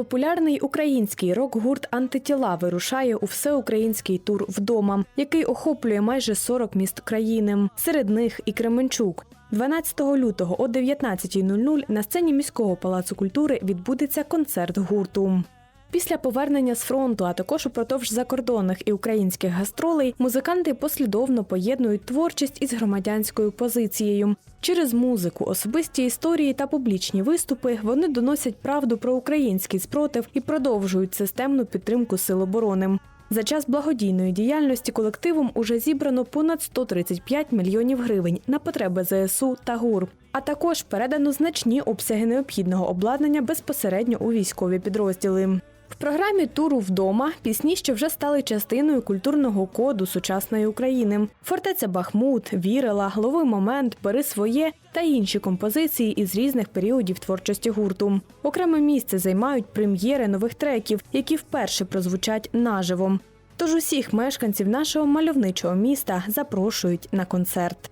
Популярний український рок-гурт Антитіла вирушає у всеукраїнський тур вдома, який охоплює майже 40 міст країни. Серед них і Кременчук. 12 лютого о 19.00 на сцені міського палацу культури відбудеться концерт гурту. Після повернення з фронту, а також упродовж закордонних і українських гастролей, музиканти послідовно поєднують творчість із громадянською позицією. Через музику, особисті історії та публічні виступи вони доносять правду про український спротив і продовжують системну підтримку сил оборони. За час благодійної діяльності колективом уже зібрано понад 135 мільйонів гривень на потреби ЗСУ та ГУР. А також передано значні обсяги необхідного обладнання безпосередньо у військові підрозділи. В програмі туру вдома пісні, що вже стали частиною культурного коду сучасної України: фортеця Бахмут, Вірила, Лови момент, Бери своє та інші композиції із різних періодів творчості гурту. Окреме місце займають прем'єри нових треків, які вперше прозвучать наживо. Тож усіх мешканців нашого мальовничого міста запрошують на концерт.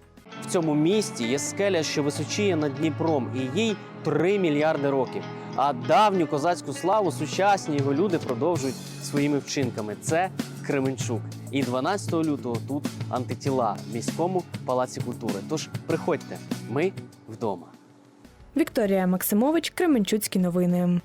В цьому місті є скеля, що височіє над Дніпром, і їй 3 мільярди років. А давню козацьку славу сучасні його люди продовжують своїми вчинками. Це Кременчук. І 12 лютого тут антитіла в міському палаці культури. Тож приходьте, ми вдома. Вікторія Максимович, Кременчуцькі новини.